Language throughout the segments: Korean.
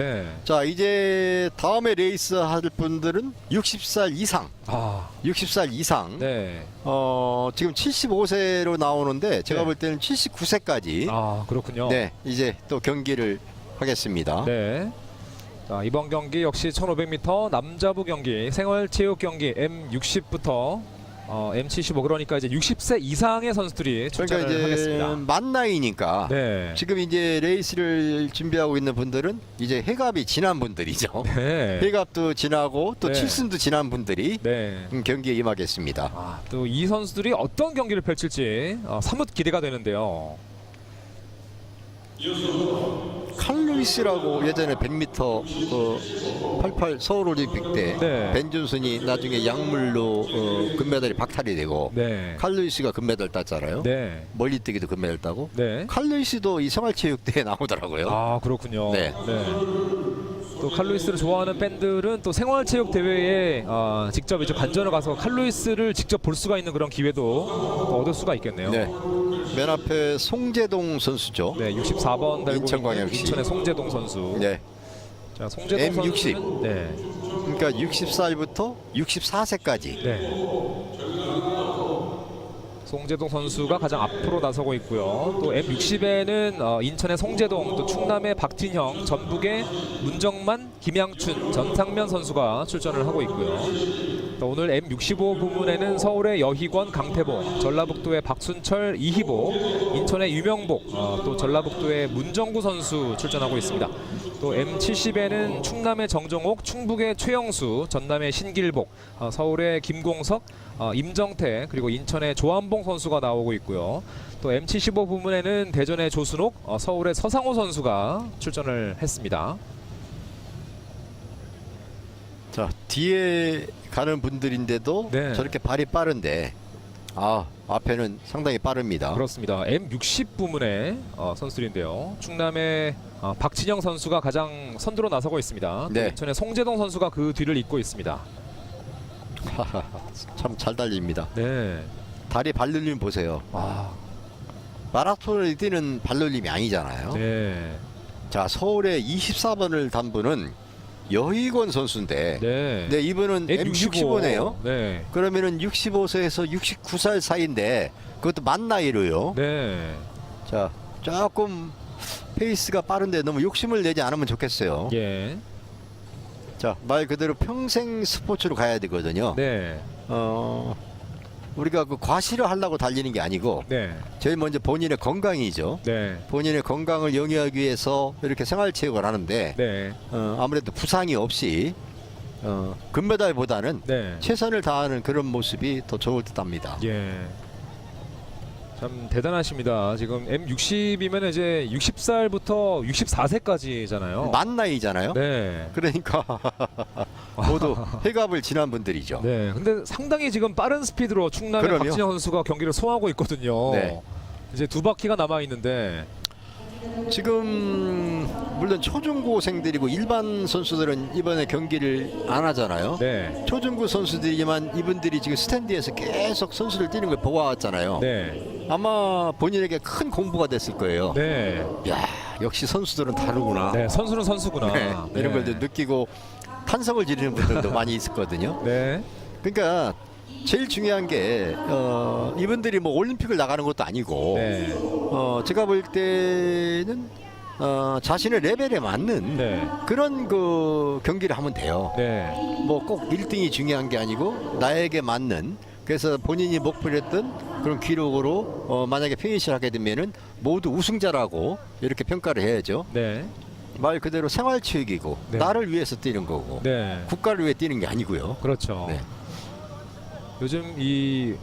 네. 자 이제 다음에 레이스 할 분들은 60살 이상, 아, 60살 이상. 네. 어 지금 75세로 나오는데 제가 네. 볼 때는 79세까지 아, 그렇군요. 네 이제 또 경기를 하겠습니다. 네. 자, 이번 경기 역시 1500m 남자부 경기 생활체육 경기 M60부터 어, M75 그러니까 이제 60세 이상의 선수들이 그러니까 출전을 이제 하겠습니다. 만 나이니까 네. 지금 이제 레이스를 준비하고 있는 분들은 이제 해갑이 지난 분들이죠. 네. 해갑도 지나고 또 네. 칠순도 지난 분들이 네. 음, 경기에 임하겠습니다. 아, 또 이 선수들이 어떤 경기를 펼칠지 어, 사뭇 기대가 되는데요. 칼루 이스라고 예전에 100m 그88 서울올림픽 때 네. 벤준슨이 나중에 약물로 어, 금메달이 박탈이 되고 네. 칼루이스가 금메달 땄잖아요. 네. 멀리뛰기도 금메달 따고 네. 칼루이스도 이 생활체육대회 나오더라고요. 아 그렇군요. 네. 또 칼루이스를 좋아하는 팬들은 또 생활체육 대회에 아, 직접 이제 관전을 가서 칼루이스를 직접 볼 수가 있는 그런 기회도 또 얻을 수가 있겠네요. 네. 맨 앞에 송재동 선수죠. 네, 64번 달고 인천광역시. 인천의 송재동 선수. 네. 자, 송재동 M60. 선수는 네. 그러니까 60살부터 64세까지 네. 송재동 선수가 가장 앞으로 나서고 있고요. 또 M60에는 어, 인천의 송재동, 또 충남의 박진형, 전북의 문정만, 김양춘, 전상면 선수가 출전을 하고 있고요. 또 오늘 M65 부문에는 서울의 여희권, 강태봉, 전라북도의 박순철, 이희보, 인천의 유명복, 어, 또 전라북도의 문정구 선수 출전하고 있습니다. 또 M70에는 충남의 정정옥, 충북의 최영수, 전남의 신길복, 어, 서울의 김공석, 어, 임정태 그리고 인천의 조한봉 선수가 나오고 있고요. 또 M75 부문에는 대전의 조순옥, 어, 서울의 서상호 선수가 출전을 했습니다. 자 뒤에 가는 분들인데도 네. 저렇게 발이 빠른데 아 앞에는 상당히 빠릅니다. 그렇습니다. M60 부문의 어, 선수들인데요. 충남의 어, 박진영 선수가 가장 선두로 나서고 있습니다. 또 네. 인천의 송재동 선수가 그 뒤를 잇고 있습니다. 참 잘 달립니다. 네. 다리 발놀림 보세요. 아, 마라톤을 뛰는 발놀림이 아니잖아요. 네. 자 서울의 24번을 단 분은 여희권 선수인데 네. 네, 이분은 M65네요. 네. 그러면은 65세에서 69살 사이인데 그것도 만 나이로요. 네. 자 조금 페이스가 빠른데 너무 욕심을 내지 않으면 좋겠어요. 예. 자 말 그대로 평생 스포츠로 가야 되거든요. 네. 어 우리가 그 과시를 하려고 달리는 게 아니고 네. 제일 먼저 본인의 건강이죠. 네. 본인의 건강을 영위하기 위해서 이렇게 생활체육을 하는데 네. 어, 아무래도 부상이 없이 어, 금메달보다는 네. 최선을 다하는 그런 모습이 더 좋을 듯합니다. 예. 참 대단하십니다. 지금 M60이면 이제 60살부터 64세까지잖아요. 만 나이잖아요. 네. 그러니까 모두 해갑을 지난 분들이죠. 네. 근데 상당히 지금 빠른 스피드로 충남의 그럼요. 박진영 선수가 경기를 소화하고 있거든요. 네. 이제 두 바퀴가 남아 있는데 지금 물론 초중고생들이고 일반 선수들은 이번에 경기를 안 하잖아요. 네. 초중고 선수들이지만 이분들이 지금 스탠드에서 계속 선수를 뛰는 걸 보아왔잖아요. 네. 아마 본인에게 큰 공부가 됐을 거예요. 네. 야 역시 선수들은 다르구나. 네. 선수는 선수구나. 네, 이런 걸좀 느끼고 탄성을 지르는 분들도 많이 있었거든요. 네. 그러니까 제일 중요한 게 어, 이분들이 뭐 올림픽을 나가는 것도 아니고 네. 어, 제가 볼 때는 어, 자신의 레벨에 맞는 네. 그런 그 경기를 하면 돼요. 네. 뭐 꼭 1등이 중요한 게 아니고 나에게 맞는 그래서 본인이 목표로 했던 그런 기록으로 어, 만약에 피니시를 하게 되면은 모두 우승자라고 이렇게 평가를 해야죠. 네. 말 그대로 생활체육이고 네. 나를 위해서 뛰는 거고 네. 국가를 위해 뛰는 게 아니고요. 그렇죠. 네. 요즘 이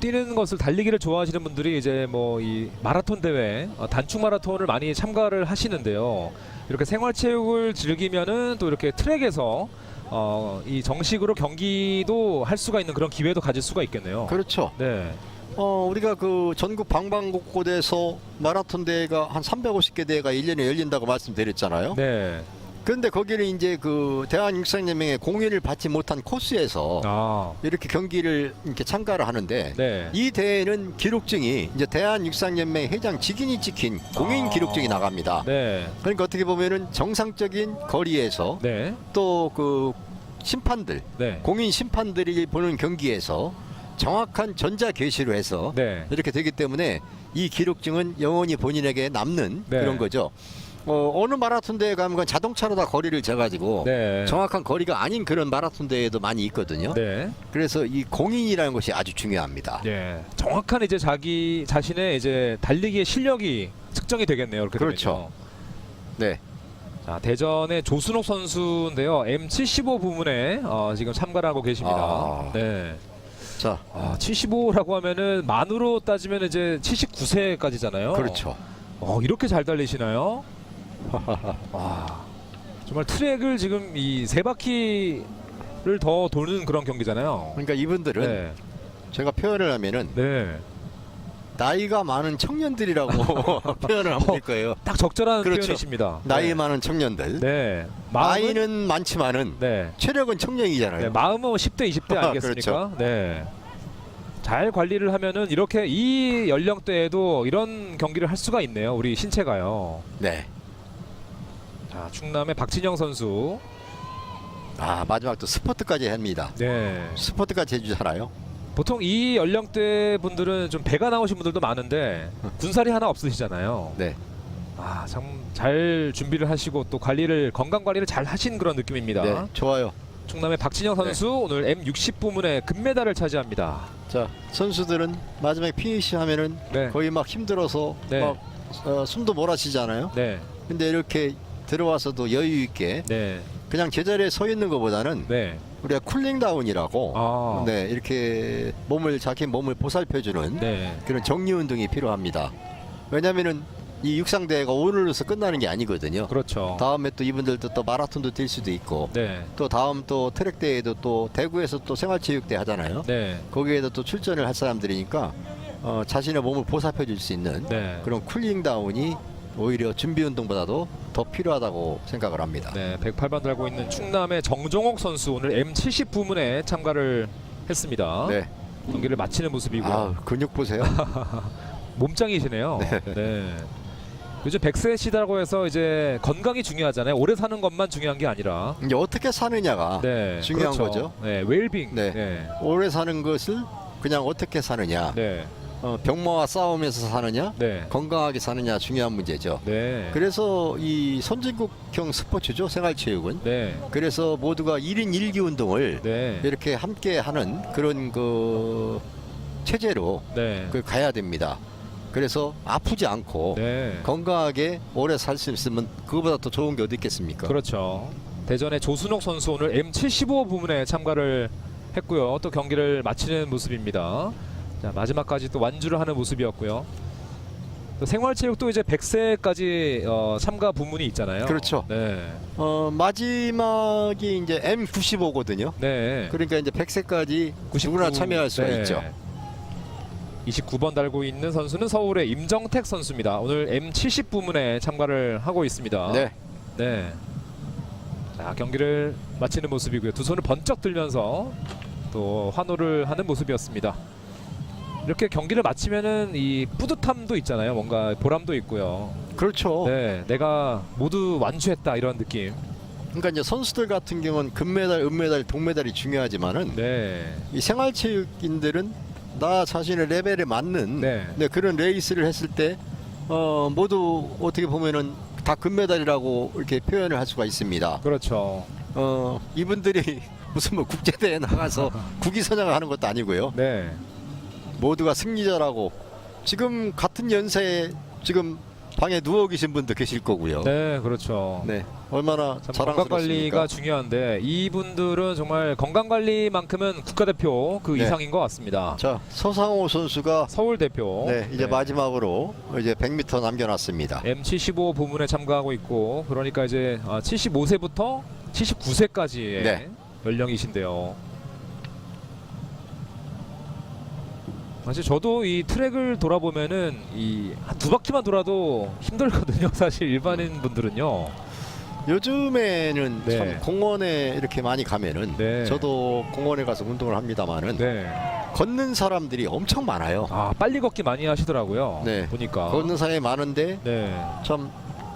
뛰는 것을 달리기를 좋아하시는 분들이 이제 뭐 이 마라톤 대회 어, 단축 마라톤을 많이 참가를 하시는데요. 이렇게 생활체육을 즐기면은 또 이렇게 트랙에서 어, 이 정식으로 경기도 할 수가 있는 그런 기회도 가질 수가 있겠네요. 그렇죠. 네, 어, 우리가 그 전국 방방곡곡에서 마라톤 대회가 한 350개 대회가 1년에 열린다고 말씀드렸잖아요. 네, 그런데 거기를 이제 그 대한육상연맹의 공인을 받지 못한 코스에서 아, 이렇게 경기를 이렇게 참가를 하는데 네. 이 대회는 기록증이 이제 대한육상연맹 회장 직인이 찍힌 공인 아. 기록증이 나갑니다. 네. 그러니까 어떻게 보면은 정상적인 거리에서 네. 또그 심판들 네. 공인 심판들이 보는 경기에서 정확한 전자 계시로 해서 네. 이렇게 되기 때문에 이 기록증은 영원히 본인에게 남는 네. 그런 거죠. 어, 어느 마라톤 대회 가면 자동차로 다 거리를 재가지고 네. 정확한 거리가 아닌 그런 마라톤 대회도 많이 있거든요. 네. 그래서 이 공인이라는 것이 아주 중요합니다. 예. 정확한 이제 자기 자신의 이제 달리기의 실력이 측정이 되겠네요. 이렇게 그렇죠. 되면요. 네. 자, 대전의 조순옥 선수인데요. M75 부문에 어, 지금 참가를 하고 계십니다. 아. 네. 자, 아, 75라고 하면은 만으로 따지면 이제 79세까지잖아요. 그렇죠. 어, 이렇게 잘 달리시나요? 와. 정말 트랙을 지금 이 세 바퀴를 더 도는 그런 경기잖아요. 그러니까 이분들은 네. 제가 표현을 하면은 네. 나이가 많은 청년들이라고 표현을 하면 될 거예요. 딱 적절한 그렇죠. 표현이십니다. 나이 네. 많은 청년들. 네. 마음은 나이는 많지만은 네. 체력은 청년이잖아요. 네, 마음은 10대 20대 아니겠습니까? 그렇죠. 네. 잘 관리를 하면은 이렇게 이 연령대에도 이런 경기를 할 수가 있네요. 우리 신체가요. 네. 자, 충남의 박진영 선수. 아 마지막 또 스포트까지 합니다. 네. 스포트까지 해주잖아요. 보통 이 연령대 분들은 좀 배가 나오신 분들도 많은데 군살이 하나 없으시잖아요. 네. 아, 참 잘 준비를 하시고 또 관리를 건강 관리를 잘 하신 그런 느낌입니다. 네. 좋아요. 충남의 박진영 선수 오늘 M60 부문에 금메달을 차지합니다. 자 선수들은 마지막에 피니시 하면은 네. 거의 막 힘들어서 네. 막 어, 숨도 몰아치잖아요. 네. 근데 이렇게 들어와서도 여유 있게 네. 그냥 제자리에 서 있는 것보다는 네. 우리가 쿨링 다운이라고 아. 네 이렇게 몸을 자기 몸을 보살펴주는 네. 그런 정리 운동이 필요합니다. 왜냐하면은 이 육상대회가 오늘로서 끝나는 게 아니거든요. 그렇죠. 다음에 또 이분들도 또 마라톤도 뛸 수도 있고 네. 또 다음 또 트랙 대회도 또 대구에서 또 생활체육대 하잖아요. 네. 거기에도 또 출전을 할 사람들이니까 어, 자신의 몸을 보살펴 줄 수 있는 네. 그런 쿨링 다운이 오히려 준비 운동보다도 더 필요하다고 생각을 합니다. 네. 108번 달고 있는 충남의 정종옥 선수 오늘 M70 부문에 참가를 했습니다. 네. 경기를 마치는 모습이고 아 근육 보세요. 몸짱이시네요. 네. 요즘 100세 시대라고 해서 이제 건강이 중요하잖아요. 오래 사는 것만 중요한 게 아니라 이제 어떻게 사느냐가 네. 중요한 그렇죠. 거죠. 네. 웰빙. 네. 네. 오래 사는 것을 그냥 어떻게 사느냐, 네. 어, 병마와 싸우면서 사느냐, 네. 건강하게 사느냐 중요한 문제죠. 네. 그래서 이 선진국형 스포츠죠 생활체육은. 네. 그래서 모두가 1인 1기 운동을 네. 이렇게 함께 하는 그런 그 체제로 네. 그 가야 됩니다. 그래서 아프지 않고 네. 건강하게 오래 살 수 있으면 그거보다 더 좋은 게 어디 있겠습니까? 그렇죠. 대전의 조순옥 선수 오늘 M75 부문에 참가를 했고요. 또 경기를 마치는 모습입니다. 자, 마지막까지 또 완주를 하는 모습이었고요. 또 생활체육도 이제 100세까지 어, 참가 부문이 있잖아요. 그렇죠. 네. 어, 마지막이 이제 M95거든요. 네. 그러니까 이제 100세까지 99 누구나 참여할 수가 네. 있죠. 29번 달고 있는 선수는 서울의 임정택 선수입니다. 오늘 M70 부문에 참가를 하고 있습니다. 네. 네. 자 경기를 마치는 모습이고요. 두 손을 번쩍 들면서 또 환호를 하는 모습이었습니다. 이렇게 경기를 마치면은 이 뿌듯함도 있잖아요. 뭔가 보람도 있고요. 그렇죠. 네, 내가 모두 완주했다 이런 느낌. 그러니까 이제 선수들 같은 경우는 금메달, 은메달, 동메달이 중요하지만은 네, 이 생활체육인들은 나 자신의 레벨에 맞는 네. 네, 그런 레이스를 했을 때 어, 모두 어떻게 보면은 다 금메달이라고 이렇게 표현을 할 수가 있습니다. 그렇죠. 어, 이분들이 무슨 뭐 국제대회 나가서 국위 선양을 하는 것도 아니고요. 네, 모두가 승리자라고 지금 같은 연세에 지금 방에 누워 계신 분도 계실 거고요. 네, 그렇죠. 네, 얼마나? 건강 관리가 중요한데 이분들은 정말 건강 관리만큼은 국가대표 그 네. 이상인 것 같습니다. 자, 서상호 선수가 서울 대표. 네, 이제 마지막으로 이제 100m 남겨놨습니다. M75 부문에 참가하고 있고 그러니까 이제 75세부터 79세까지의 네. 연령이신데요. 사실 저도 이 트랙을 돌아보면은 이 두 바퀴만 돌아도 힘들거든요. 사실 일반인 분들은요. 요즘에는 네. 참 공원에 이렇게 많이 가면은 네. 저도 공원에 가서 운동을 합니다만은 네. 걷는 사람들이 엄청 많아요. 아 빨리 걷기 많이 하시더라고요. 네. 보니까. 걷는 사람이 많은데 네. 참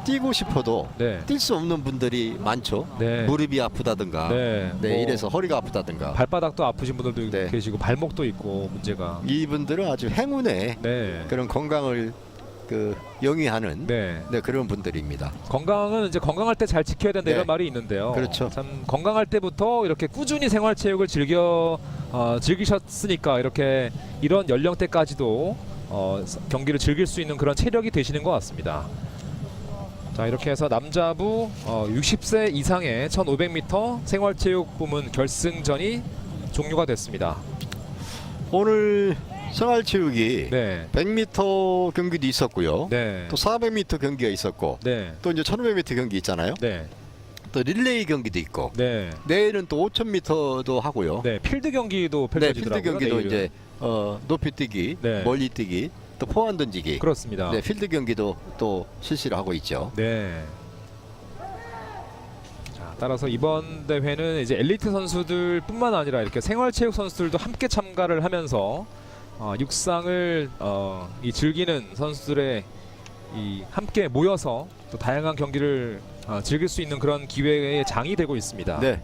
뛰고 싶어도 네. 뛸 수 없는 분들이 많죠. 네. 무릎이 아프다든가, 네. 네, 뭐 이래서 허리가 아프다든가. 발바닥도 아프신 분들도 네. 계시고 발목도 있고 문제가. 이분들은 아주 행운의 네. 그런 건강을 그 영위하는 네. 네, 그런 분들입니다. 건강은 이제 건강할 때 잘 지켜야 된다 네. 이런 말이 있는데요. 그렇죠. 참 건강할 때부터 이렇게 꾸준히 생활 체육을 즐겨 어, 즐기셨으니까 이렇게 이런 연령대까지도 어, 서- 경기를 즐길 수 있는 그런 체력이 되시는 것 같습니다. 자 이렇게 해서 남자부 어, 60세 이상의 1500m 생활체육 부문 결승전이 종료가 됐습니다. 오늘 생활체육이 네, 100m 경기도 있었고요. 네, 또 400m 경기가 있었고 네, 또 이제 1500m 경기 있잖아요. 네, 또 릴레이 경기도 있고 네, 내일은 또 5000m도 하고요. 네. 필드 경기도 네, 펼쳐지더라고요. 필드 경기도 내일은. 이제 어, 높이 뛰기, 네. 멀리 뛰기, 또 포환 던지기. 그렇습니다. 네, 필드 경기도 또 실시를 하고 있죠. 네. 자, 따라서 이번 대회는 이제 엘리트 선수들뿐만 아니라 이렇게 생활체육 선수들도 함께 참가를 하면서 어, 육상을 어, 이 즐기는 선수들의 이 함께 모여서 또 다양한 경기를 어, 즐길 수 있는 그런 기회의 장이 되고 있습니다. 네,